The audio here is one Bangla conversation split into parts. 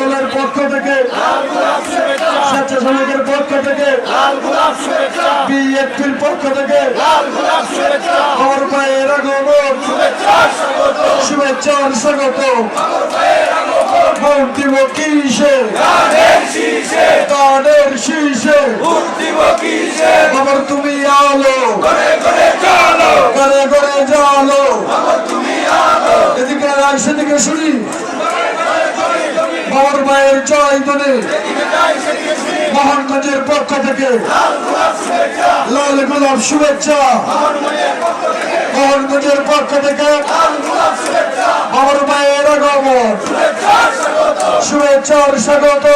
দলের পক্ষ থেকে, স্বেচ্ছাসেবকের পক্ষ থেকে বিএনপির পক্ষ থেকে আমার ভাইয়ের আগমন শুভেচ্ছা স্বাগত। ভোট দিব কিসে? কানের শীষে আমার তুমি আলো। ঘরে ঘরে জালো এদিকে সেদিকে শুনি। মায়ের জয় ধ্বনি মোহনগঞ্জের পক্ষ থেকে লাল গোলাপ শুভেচ্ছা মোহনগঞ্জের পক্ষ থেকে বাবার মায়ের আগমন শুভেচ্ছার স্বাগত।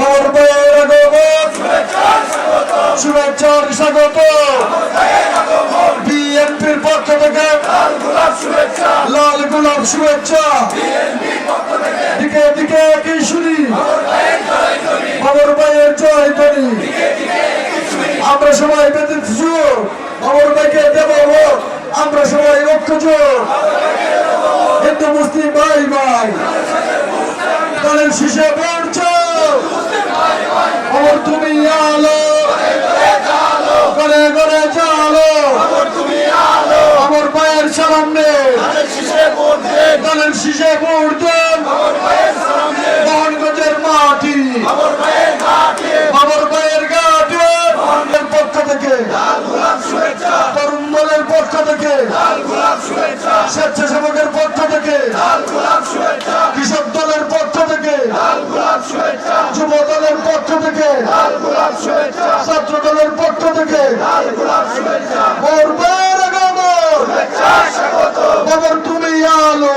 বাবার মায়ের আগমন শুভেচ্ছার স্বাগত। বিএনপির পক্ষ থেকে লাল গোলাপ শুভেচ্ছা দিকে ভাইয়ের আমরা সবাই বাবার ভাইকে দেব। আমরা সবাই জোট হিন্দু মুসলিম ভাই ভাই দলের শীষে দলের শীষে পড়তেন মোহনগঞ্জের মাটি। আমার পায়ের ঘাটে। পক্ষ থেকে। তরুণ দলের পক্ষ থেকে। স্বেচ্ছাসেবকের পক্ষ থেকে। কৃষক দলের পক্ষ থেকে। যুব দলের পক্ষ থেকে। ছাত্র দলের পক্ষ থেকে করবার আগমন খবর তুমি আলো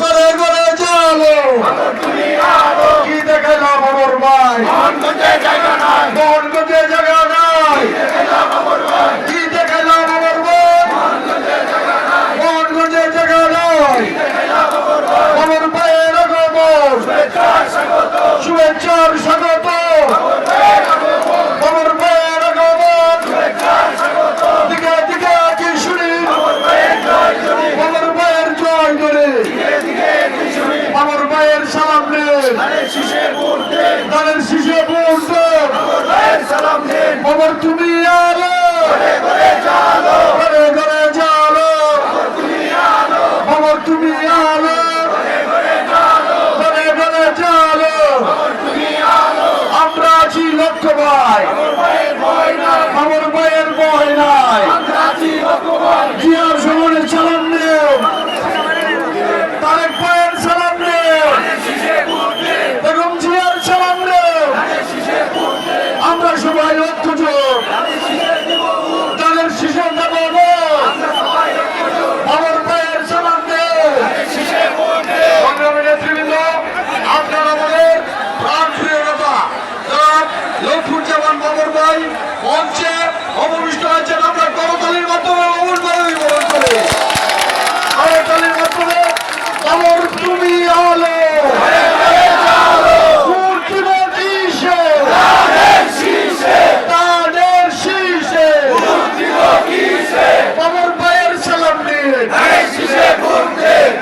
করে করে জালো কি দেখালাম আমার ভাই মোহনগঞ্জে জায়গা নাই কি দেখালাম আমার ভাই মোহনগঞ্জে জায়গা নাই আমার ভাইয়ের আগমন শুভেচ্ছার স্বাগত আমার ভাইয়ের আগমন দিকে দিকে কি শুনি আমার ভাইয়ের জয় করে আমার ভাইয়ের সালাম নেন তাদের শিশে পড়তে আমার তুমি জনাব লক্ষ্মুজ্জামান বাবর ভাই মঞ্চে অবমিষ্ট হয়েছেন আমরা করতালির মাধ্যমে অমূল্যভাবে বরণ করি করতালির মাধ্যমে বাবর তুমি আলো। মূর্তিব কিসে তাদের শীষে বাবর ভাইয়ের সালাম দিন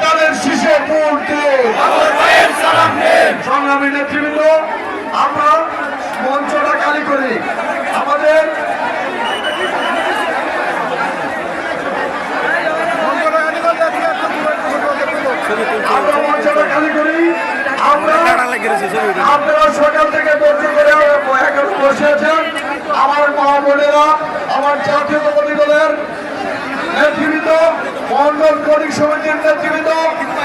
তাদের শীষে পড়তে সংগ্রামী নেতৃবৃন্দ আমরা মঞ্চটা খালি করি আমাদের আমরা মঞ্চটা খালি করি আমরা আপনারা সকাল থেকে ধৈর্য করে এখন বসে আছেন আমার মা বোনেরা আমার জাতীয়তাবাদী দলের নেতৃবৃন্দ মন্ডল কর্মী সমিতির নেতৃবৃন্দ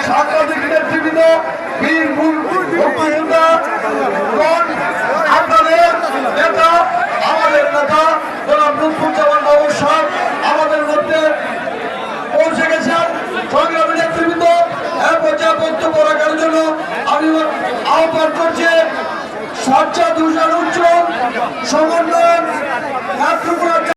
সাংবাদিক নেতৃবৃন্দ সবচেয়ে দূষণ উচ্চ সমন্বয়